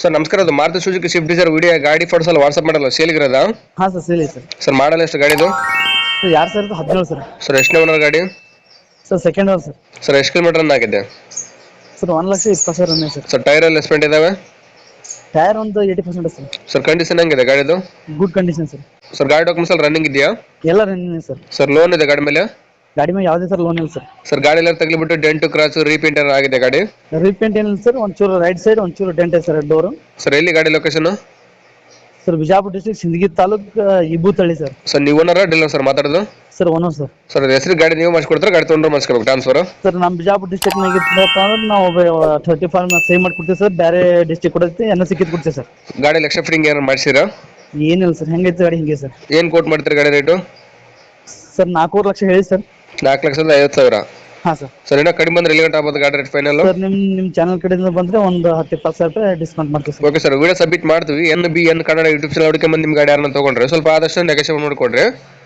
Sir ನಮಸ್ಕಾರ ಅದು Maruti Suzuki Swift Dzire video ಗಾಡಿ ಫೋಟೋಸ್ ಅಲ್ಲಿ ವಾಟ್ಸಪ್ ಮಾಡಲ್ಲ ಸೇಲಿಗಿರೋದಾ? ಹಾ ಸರ್ ಸೇಲ್ ಸರ್. ಸರ್ ಮಾಡಲ್ಲ ಎಷ್ಟು ಗಾಡಿದು? ಸರ್ ಎರಡು ಸಾವಿರದ ಹದಿನೇಳು ಸರ್. ಸರ್ ಎಷ್ಟನೇ ಓನರ್ ಗಾಡಿ? Sir second owner sir. Sir ಎಷ್ಟು ಕಿಲೋಮೀಟರ್ ರನ್ ಆಗಿದೆ? ಸರ್ ಒಂದು ಲಕ್ಷ ಇಪ್ಪತ್ತು ಸಾವಿರ ರನ್ನೇ ಸರ್. ಸರ್ ಟೈರ್ ಎಲ್ಲ ಎಸ್ಪೆಂಟ್ ಇದಾವೆ? ಟೈರ್ ಒಂದು eighty percent sir. Sir condition ಹೆಂಗಿದೆ ಗಾಡಿದು? Good condition sir. ಸರ್ ಗಾಡಿ ಡಾಕ್ಯುಮೆಂಟ್ಸ್ ಅಲ್ಲಿ ರನ್ನಿಂಗ್ ಇದೆಯಾ? ಎಲ್ಲ ರನ್ನಿಂಗ್ ಸರ್. ಸರ್ ಲೋನ್ ಇದೆ ಗಾಡಿ ಮೇಲೆ? ಗಾಡಿ ಮೇಲೆ ಯಾವುದೇ ಸರ್ ಲೋನ್ ಇಲ್ಲ ಸರ್. ಸರ್ ಗಾಡಿ ಎಲ್ಲ ತಗ್ಲಿಬಿಟ್ಟು ಡೆಂಟ್ ಕ್ರಾಸ್ ರೀಪೇಂಟ್ ಆಗಿದೆ ಗಾಡಿ? ರೀಪೇಂಟ್ ಏನಿಲ್ಲ ಸರ್ ಒಂಚೂರು ರೈಟ್ ಸೈಡ್ ಒಂಚೂರು ಡೆಂಟ್ ಸರ್ ಡೋರು ಸರ್ ಎಲ್ಲಿ ಗಾಡಿ location sir Bijapur district Sindagi taluk Ibbuthalli sir. Sir ನೀವು ಓನರ ಡೀಲರ್ ಸರ್ ಮಾತಾಡೋದು? Sir owner sir. ಸರ್ ಹೆಸರು ಗಾಡಿ ನೀವು ಮಾಡಿಸ್ಕೊಡ್ತಾರೆ ಗಾಡಿ ತೊಗೊಂಡ್ರೆ ಮಾಡ್ಸ್ಕೊಬೇಕು ಟ್ರಾನ್ಸ್ಫರ್ ಸರ್ ನಮ್ಮ ಬಿಜಾಪುರ ಡಿಸ್ಟ್ರಿಕ್ಟ್ ನಾಗ ಅಂದ್ರೆ ನಾವು ಥರ್ಟಿ ಫೈವ್ ಸೇವ್ ಮಾಡಿ ಕೊಡ್ತೀವಿ ಸರ್ ಬೇರೆ ಡಿಸ್ಟ್ರಿಕ್ಟ್ ಕೊಡುತ್ತೆ ಎನ್ನ ಸಿಕ್ಕಿದ್ ಕೊಡ್ತೀವಿ ಸರ್. ಗಾಡಿ ಲಕ್ಷ ಫ್ರಿಂಗ್ ಏನಾರು ಮಾಡಿಸಿರಾ ಏನಿಲ್ಲ ಸರ್ ಹೆಂಗೈತೆ ಗಾಡಿ ಹಿಂಗೆ ಸರ್. ಏನು ಕೋಟ್ ಮಾಡ್ತೀರಿ ಗಾಡಿ ರೇಟು ಸರ್ ನಾಲ್ಕೂವರೆ ಲಕ್ಷ ಹೇಳಿ ಸರ್. ನಾಲ್ಕು ಲಕ್ಷದ ಐವತ್ತು ಸಾವಿರ. ಹಾಂ ಸರ್ ಸರ್ ಇನ್ನೂ ಕಡಿಮೆ ಬಂದ್ರೆ ಎಲ್ಲಿ ಗಂಟೆ ಆಗ್ಬೋದು ಗಾಡಿ ರೇಟ್ ಫೈನಲ್ ಸರ್ ನಿಮ್ಮ ನಿಮ್ಮ ಚಾನಲ್ ಕಡೆಯಿಂದ ಬಂದ್ರೆ ಒಂದು ಹತ್ತು ಇಪ್ಪತ್ತು ಸಾವಿರ ರೂಪಾಯಿ ಡಿಸ್ಕೌಂಟ್ ಮಾಡ್ತೀವಿ sir okay sir video submit ಮಾಡ್ತೀವಿ. N B N Kannada YouTube channel ಬಂದು ನಿಮ್ಮ ಗಾಡಿ ಯಾರನ್ನ ತಗೊಂಡ್ರೆ ಸ್ವಲ್ಪ ಆದಷ್ಟು ನೆಗೋಷಿಯೇಟ್ ಮಾಡಿಕೊಡ್ರಿ.